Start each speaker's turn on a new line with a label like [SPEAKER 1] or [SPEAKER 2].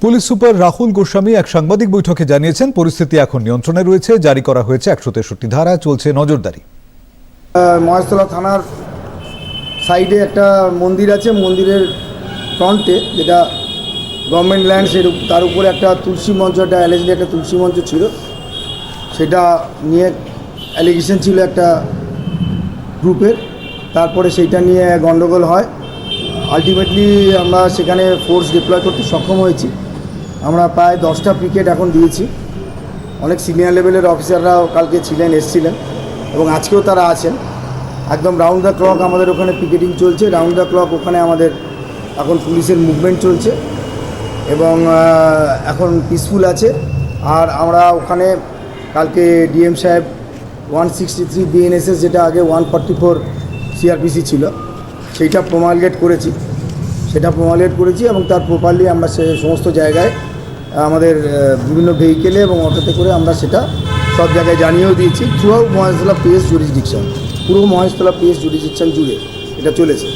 [SPEAKER 1] Police super Rahul Goswami এক সাংবাদিক বৈঠকে জানিয়েছেন, পরিস্থিতি এখন নিয়ন্ত্রণে রয়েছে। জারি করা হয়েছে একশো তেষট্টি ধারা, চলছে নজরদারি।
[SPEAKER 2] মহেশতলা থানার সাইডে একটা মন্দির আছে, মন্দিরের ফ্রন্টে, যেটা গভর্নমেন্ট ল্যান্ড সের উপ- তার উপরে একটা তুলসী মঞ্চ, একটা অ্যালেজলি একটা তুলসী মঞ্চ ছিল। সেটা নিয়ে অ্যালিগেশন ছিল একটা গ্রুপের। তারপরে সেইটা নিয়ে গন্ডগোল হয়। আলটিমেটলি আমরা সেখানে ফোর্স ডিপ্লয় করতে সক্ষম হয়েছি। আমরা প্রায় দশটা পিকেট এখন দিয়েছি। অনেক সিনিয়র লেভেলের অফিসাররাও কালকে ছিলেন, এসছিলেন এবং আজকেও তারা আছেন। একদম রাউন্ড দ্য ক্লক আমাদের ওখানে পিকেটিং চলছে। রাউন্ড দ্য ক্লক ওখানে আমাদের এখন পুলিশের মুভমেন্ট চলছে এবং এখন পিসফুল আছে। আর আমরা ওখানে কালকে ডিএম সাহেব ওয়ান সিক্সটি থ্রি বিএনএসএস যেটা আগে ওয়ান ফর্টি ফোর সিআরপিসি ছিল, সেইটা প্রমালগেট করেছি। সেটা প্রমালগেট করেছি এবং তার প্রপারলি আমরা সে সমস্ত জায়গায় আমাদের বিভিন্ন ভেহিকেলে এবং অটোতে করে আমরা সেটা সব জায়গায় জানিয়েও দিয়েছি। Throughout Maheshtala PS jurisdiction পুরো মহেশতলা পিএস জুরিসডিকশন জুড়ে এটা চলেছে।